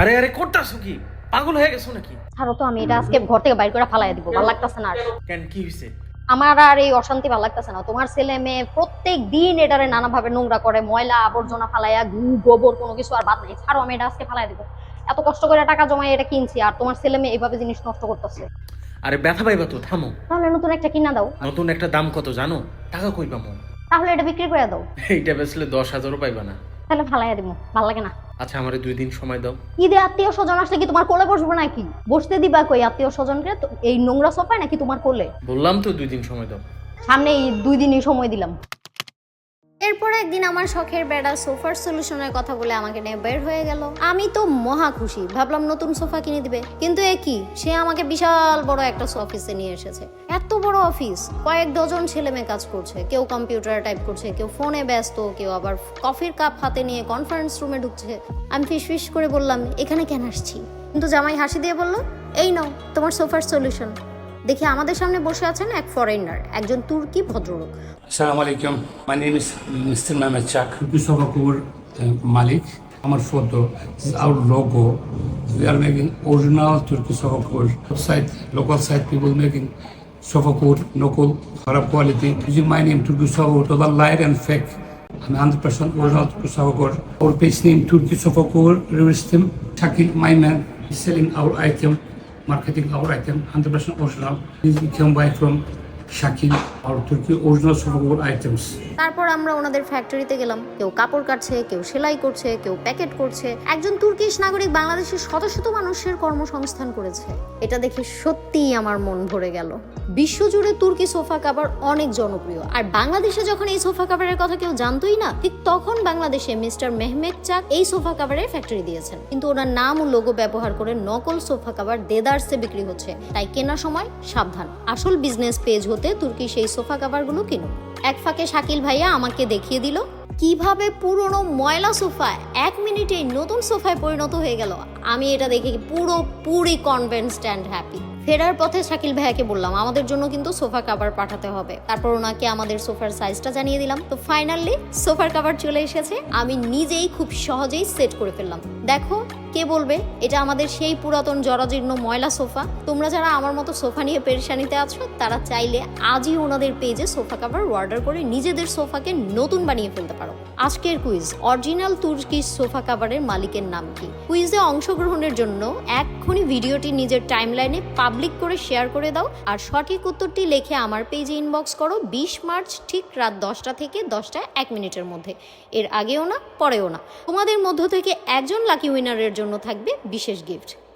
আরে আরে করতাছো কি? পাগল হয়ে গেছো নাকি? ছাড়ো তো আমি এটা আজকে ঘর থেকে বাইর করে ফালাই দিব ভালো লাগতেছে না আর। কেন কি হয়েছে আমার আর এই অশান্তি ভালো লাগতেছে না। তোমার ছেলে মেয়ে প্রত্যেক দিন এটারে নানাভাবে নোংরা করে ময়লা আবর্জনা ফালাইয়া গু গোবর কোনো কিছু আর বাদ নাই। ছাড়ো আমি এটা আজকে ফালাই দিব। এত কষ্ট করে টাকা জমাই এটা কিনছি আর তোমার ছেলে মেয়ে এইভাবে জিনিস নষ্ট করতেছে। আরে ব্যথা পাইবা তো থামো। তাহলে নতুন একটা কিনা দাও। নতুন একটা দাম কত জানো? টাকা কই পামো তাহলে এটা বিক্রি করে দাও। এইটা বেচলে দশ হাজারও পাইবা না। তাহলে ফালাইয়া দিব ভালো লাগে না। আচ্ছা আমারে দুই দিন সময় দাও। ঈদে আত্মীয় স্বজন আসলে কি তোমার কোলে বসবো নাকি? বসতে দিবা কই আত্মীয় স্বজনকে? এই নোংরা সোফায় নাকি তোমার কোলে? বললাম তো দুই দিন সময় দাও। সামনে দুই দিনই সময় দিলাম। এরপর একদিন আমার শখের বেড়া সোফার সলিউশনের কথা বলে আমাকে নিয়ে বের হয়ে গেল। আমি তো মহা খুশি, ভাবলাম নতুন সোফা কিনে দিবে। কিন্তু এ কি? সে আমাকে বিশাল বড় একটা অফিসে নিয়ে এসেছে। এত বড় অফিস কয়েক ডজন ছেলে মেয়ে কাজ করছে। কেউ কম্পিউটার টাইপ করছে, কেউ ফোনে ব্যস্ত, কেউ আবার কফির কাপ হাতে নিয়ে কনফারেন্স রুমে ঢুকছে। আমি ফিস ফিস করে বললাম, এখানে কেন আসছি? কিন্তু জামাই হাসি দিয়ে বলল, এই নাও, তোমার সোফার সলিউশন দেখি আমাদের সামনে বসে আছেন এক ফরেনার একজন তুর্কি ভদ্রলোক। আসসালামু আলাইকুম my name is mister Mahmud চাক বিশ্বকাপুর মালিক। আমার photo out logo we are making original Turkey সফাকুর side local side people making সফাকুর নকল খারাপ quality using my name Turkey সফাকুর total light and fake আমি হান্ড্রেড পার্সেন্ট অরিজিনাল তুর্কি সফাকুর ওর page name Turkey সফাকুর reverse team থাকি my man selling out item marketing outright item, 100% original. This you can buy from Our Turkey original sofa cover items. তারপর আমরা ওনাদের ফ্যাক্টরিতে গেলাম। কেউ কাপড় কাটছে, কেউ সেলাই করছে, কেউ প্যাকেট করছে। একজন তুর্কিশ নাগরিক বাংলাদেশের শত শত মানুষের কর্মসংস্থান করেছে। এটা দেখে সত্যিই আমার মন ভরে গেল। বিশ্বজুড়ে তুর্কি সোফা কাভার অনেক জনপ্রিয়। আর বাংলাদেশে যখন এই সোফা কাভারের কথা কেউ জানতোই না, ঠিক তখন বাংলাদেশে মিস্টার মেহমেদ চাক এই সোফা কাভারের ফ্যাক্টরি দিয়েছেন। কিন্তু ওনার নাম ও লোগো ব্যবহার করে নকল সোফা কাভার দেদারসে বিক্রি হচ্ছে। তাই কেনার সময় সাবধান। আসল বিজনেস পেজ হতে তুর্কি সেই সোফা কাভারগুলো কিনুন এক ফাঁকে শাকিল ভাইয়া আমাকে দেখিয়ে দিল, কীভাবে পুরনো ময়লা সোফা এক মিনিটেই নতুন সোফায় পরিণত হয়ে গেল। আমি এটা দেখে পুরো, পুরি কনভেন্সড অ্যান্ড হ্যাপি ফেরার পথে শাকিল ভাইয়াকে বললাম, আমাদের জন্য কিন্তু সোফা কাভার পাঠাতে হবে। তারপর ওনাকে আমাদের সোফার সাইজটা জানিয়ে দিলাম। তো ফাইনালি সোফার কাভার চলে এসেছে। আমি নিজেই খুব সহজেই সেট করে ফেললাম। দেখো, কে বলবে? এটা আমাদের সেই পুরাতন জরাজীর্ণ ময়লা সোফা। তোমরা যারা আমার মতো সোফা নিয়ে পেরেশানিতে আছো, তারা চাইলে আজই ওনাদের পেজে সোফা কাভার অর্ডার করে নিজেদের সোফাকে নতুন বানিয়ে ফেলতে পারো। আজকের কুইজ অরিজিনাল তুর্কি সোফা কাভারের মালিকের নাম কি? কুইজে অংশগ্রহণের জন্য এক্ষুনি ভিডিওটি নিজের টাইমলাইনে পাবলিক করে শেয়ার করে দাও আর সঠিক উত্তরটি লিখে আমার পেজে ইনবক্স করো বিশ মার্চ ঠিক রাত দশটা থেকে দশটা এক মিনিটের মধ্যে। এর আগেও না, পরেও না। তোমাদের মধ্য থেকে একজন লাকি উইনারের জন্য থাকবে বিশেষ গিফট